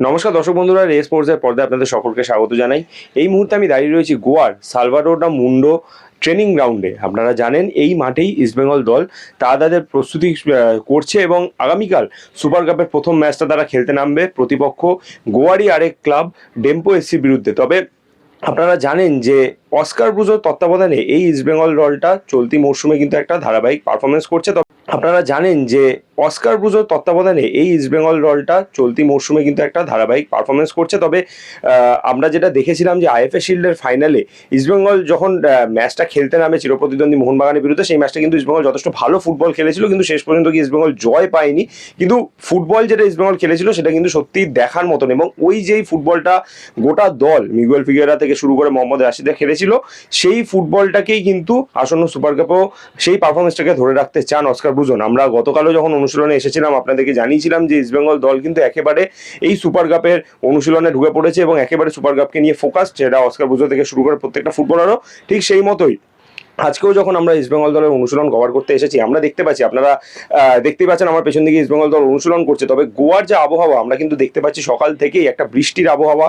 নমস্কার দর্শক বন্ধুরা, রেস স্পোর্টসের পর্দায় আপনাদের সকলকে স্বাগত জানাই। এই মুহূর্তে আমি দাঁড়িয়ে রয়েছি গোয়ার সালভারোডা মুন্ডো ট্রেনিং গ্রাউন্ডে। আপনারা জানেন, এই মাঠেই ইস্টবেঙ্গল দল তারা তাদের প্রস্তুতি করছে এবং আগামীকাল সুপার কাপের প্রথম ম্যাচটা তারা খেলতে নামবে। প্রতিপক্ষ গোয়ারই আরেক ক্লাব, ডেম্পো এসসির বিরুদ্ধে। তবে আপনারা জানেন যে অস্কার ব্রুজোর তত্ত্বাবধানে এই ইস্টবেঙ্গল দলটা চলতি মরশুমে কিন্তু একটা ধারাবাহিক পারফরমেন্স করছে। তবে আপনারা জানেন যে অস্কার ব্রুজোর তত্ত্বাবধানে এই ইস্টবেঙ্গল দলটা চলতি মরশুমে কিন্তু একটা ধারাবাহিক পারফরমেন্স করছে। তবে আমরা যেটা দেখেছিলাম যে আইএফএ শিল্ডের ফাইনালে ইস্টবেঙ্গল যখন ম্যাচটা খেলতে নামে চিরপ্রতিদ্বন্দ্বী মোহনবাগানের বিরুদ্ধে, সেই ম্যাচটা কিন্তু ইস্টবেঙ্গল যথেষ্ট ভালো ফুটবল খেলেছিল, কিন্তু শেষ পর্যন্ত কি ইস্টবেঙ্গল জয় পায়নি। কিন্তু ফুটবল যেটা ইস্টবেঙ্গল খেলেছিল, সেটা কিন্তু সত্যি দেখার মতন এবং ওই যেই ফুটবলটা গোটা দল মিগুয়েল ফিগেরা থেকে শুরু করে মোহাম্মদ রাশিদা খেলেছিল সেই ফুটবলটাকেই কিন্তু আসন্ন সুপার কাপেও সেই পারফরমেন্সটাকে ধরে রাখতে চান অস্কার ব্রুজন। আমরা গতকালও যখন অনুশীলনে এসেছিলাম, আপনাদেরকে জানিয়েছিলাম যে ইস্টবেঙ্গল দল কিন্তু একেবারে এই সুপার কাপের অনুশীলনে ঢুকে পড়েছে এবং একেবারে সুপার কাপকে নিয়ে ফোকাস সেটা অস্কার ব্রুজো থেকে শুরু করে প্রত্যেকটা ফুটবলারও ঠিক সেই মতোই। আজকেও যখন আমরা ইস্টবেঙ্গল দলের অনুশীলন কভার করতে এসেছি, আমরা দেখতে পাচ্ছি, আপনারা দেখতে পাচ্ছেন আমার পেছন দিকে ইস্টবেঙ্গল দল অনুশীলন করছে। তবে গোয়ার যে আবহাওয়া, আমরা কিন্তু দেখতে পাচ্ছি সকাল থেকেই একটা বৃষ্টির আবহাওয়া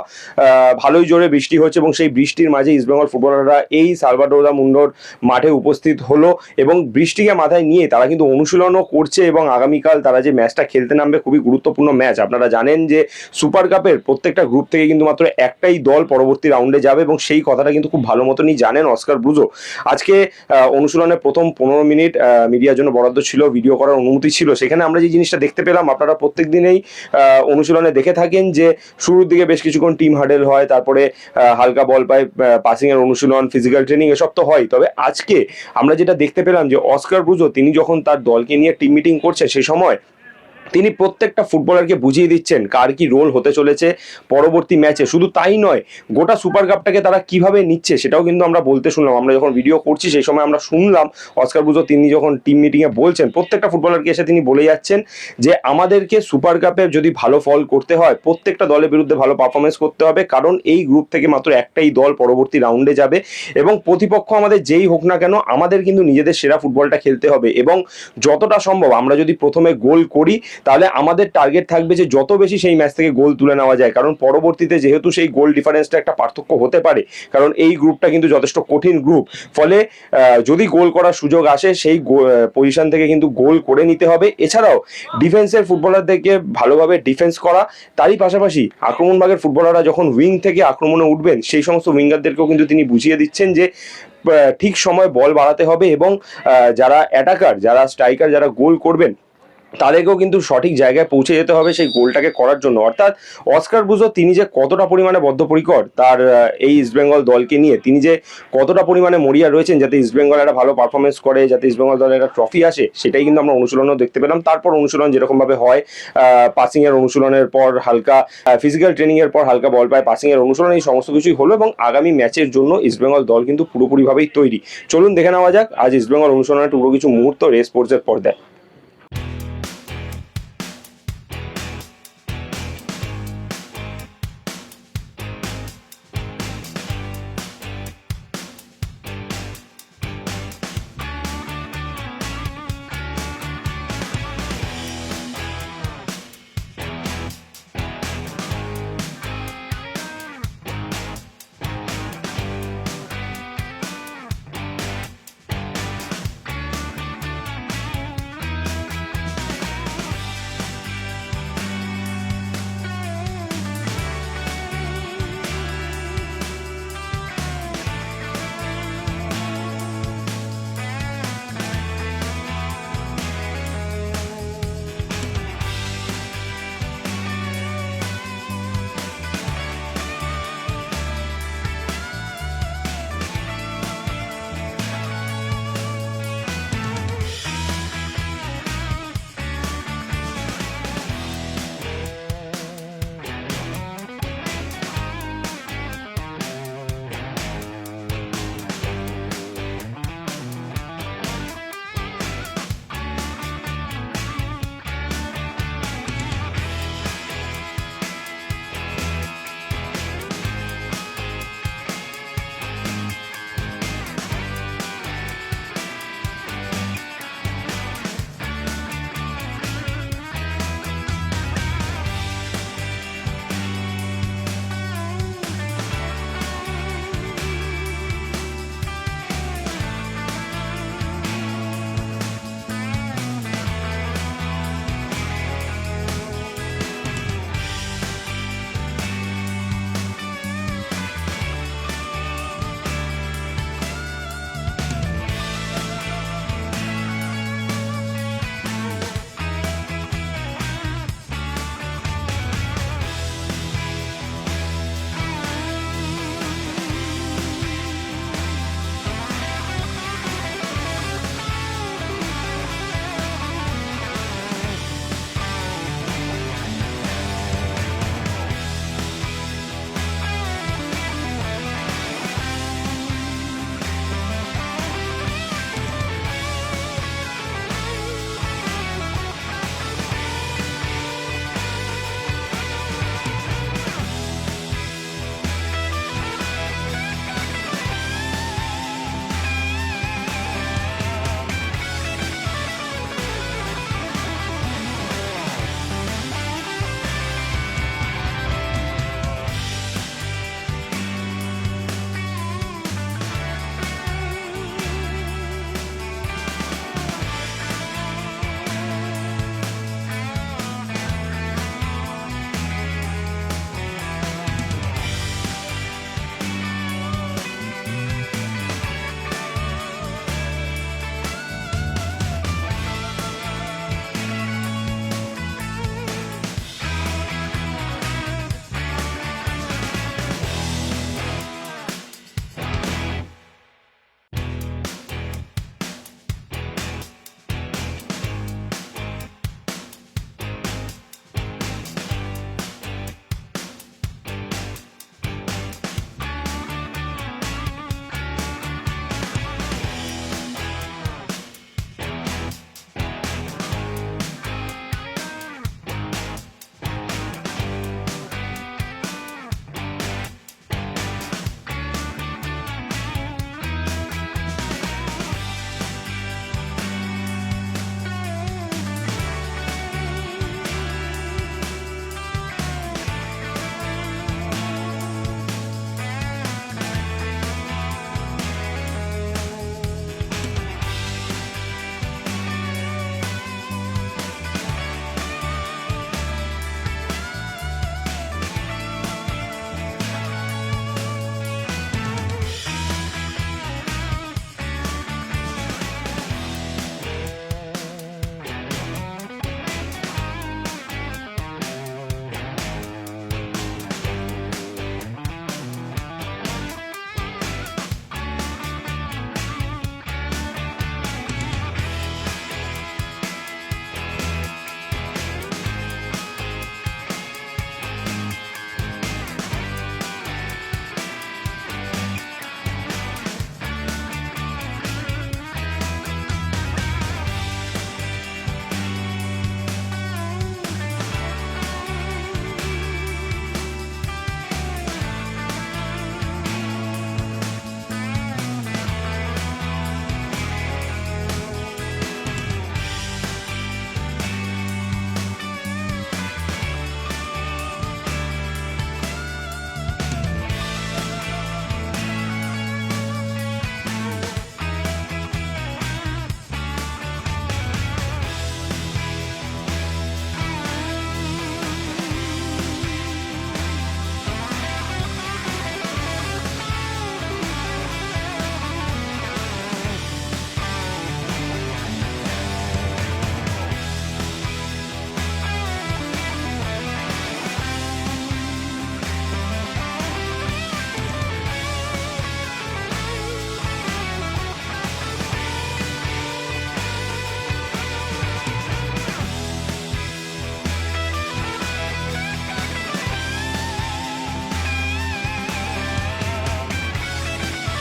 ভালোই জোরে বৃষ্টি হচ্ছে এবং সেই বৃষ্টির মাঝে ইস্টবেঙ্গল ফুটবলাররা এই সালভাডোরা মুন্ডোর মাঠে উপস্থিত হলো এবং বৃষ্টিকে মাথায় নিয়ে তারা কিন্তু অনুশীলনও করছে এবং আগামীকাল তারা যে ম্যাচটা খেলতে নামবে খুবই গুরুত্বপূর্ণ ম্যাচ। আপনারা জানেন যে সুপার কাপের প্রত্যেকটা গ্রুপ থেকে কিন্তু মাত্র একটাই দল পরবর্তী রাউন্ডে যাবে এবং সেই কথাটা কিন্তু খুব ভালো মতনই জানেন অস্কার ব্রুজো। আজকে অনুশীলনের প্রথম পনেরো মিনিট মিডিয়ার জন্য বরাদ্দ ছিল ভিডিও করার অনুমতি ছিল। সেখানে আমরা যে জিনিসটা দেখতে পেলাম, আপনারা প্রত্যেক দিনেই অনুশীলনে দেখে থাকেন যে শুরুর দিকে বেশ কিছুক্ষণ টিম হাডেল হয়, তারপরে হালকা বল পায় পাসিং এর অনুশীলন ফিজিক্যাল ট্রেনিং এসব তো হয়। তবে আজকে আমরা যেটা দেখতে পেলাম যে অস্কার ব্রুজো, তিনি যখন তার দলকে নিয়ে টিম মিটিং করছে সেই সময় তিনি প্রত্যেকটা ফুটবলারকে বুঝিয়ে দিচ্ছেন কার কি রোল হতে চলেছে পরবর্তী ম্যাচে শুধু তাই নয়, গোটা সুপার কাপটাকে তারা কীভাবে নিচ্ছে সেটাও কিন্তু আমরা বলতে শুনলাম। আমরা যখন ভিডিও করছি সেই সময় আমরা শুনলাম অস্কার বুজো তিনি যখন টিম মিটিংয়ে বলছেন, প্রত্যেকটা ফুটবলারকে এসে তিনি বলে যাচ্ছেন যে আমাদেরকে সুপার কাপে যদি ভালো ফল করতে হয়, প্রত্যেকটা দলের বিরুদ্ধে ভালো পারফরমেন্স করতে হবে, কারণ এই গ্রুপ থেকে মাত্র একটাই দল পরবর্তী রাউন্ডে যাবে এবং প্রতিপক্ষ আমাদের যেই হোক না কেন, আমাদের কিন্তু নিজেদের সেরা ফুটবলটা খেলতে হবে এবং যতটা সম্ভব আমরা যদি প্রথমে গোল করি তাহলে আমাদের টার্গেট থাকবে যে যত বেশি সেই ম্যাচ থেকে গোল তুলে নেওয়া যায়। কারণ পরবর্তীতে যেহেতু সেই গোল ডিফারেন্সটা একটা পার্থক্য হতে পারে, কারণ এই গ্রুপটা কিন্তু যথেষ্ট কঠিন গ্রুপ ফলে যদি গোল করার সুযোগ আসে, সেই পজিশন থেকে কিন্তু গোল করে নিতে হবে। এছাড়াও ডিফেন্সের ফুটবলারদেরকে ভালোভাবে ডিফেন্স করা, তারই পাশাপাশি আক্রমণ ভাগের ফুটবলাররা যখন উইং থেকে আক্রমণে উঠবেন, সেই সমস্ত উইঙ্গারদেরকেও কিন্তু তিনি বুঝিয়ে দিচ্ছেন যে ঠিক সময় বল বাড়াতে হবে এবং যারা অ্যাটাকার যারা স্ট্রাইকার যারা গোল করবেন তাদেরকেও কিন্তু সঠিক জায়গায় পৌঁছে যেতে হবে সেই গোলটাকে করার জন্য। অর্থাৎ অস্কার বুজো তিনি যে কতটা পরিমাণে বদ্ধপরিকর তার এই ইস্টবেঙ্গল দলকে নিয়ে, তিনি যে কতটা পরিমাণে মরিয়া রয়েছেন যাতে ইস্টবেঙ্গল একটা ভালো পারফরমেন্স করে, যাতে ইস্টবেঙ্গল দলের একটা ট্রফি আসে, সেটাই কিন্তু আমরা অনুশীলনও দেখতে পেলাম। তারপর অনুশীলন যেরকমভাবে হয় পাসিংয়ের অনুশীলনের পর হালকা ফিজিক্যাল ট্রেনিংয়ের পর হালকা বল পায় পাসিংয়ের অনুশীলন এই সমস্ত কিছুই হলো এবং আগামী ম্যাচের জন্য ইস্টবেঙ্গল দল কিন্তু পুরোপুরিভাবেই তৈরি। চলুন দেখে নেওয়া যাক, আজ ইস্টবেঙ্গল অনুশীলনের টুকরো কিছু মুহূর্ত রেস স্পোর্টসের পর্দায়।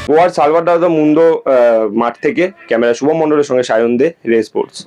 গোয়ার দাদা মুন্ডো মাঠ থেকে। ক্যামেরা শুভম মণ্ডলের সঙ্গে সায়ন দে রে স্পোর্টস।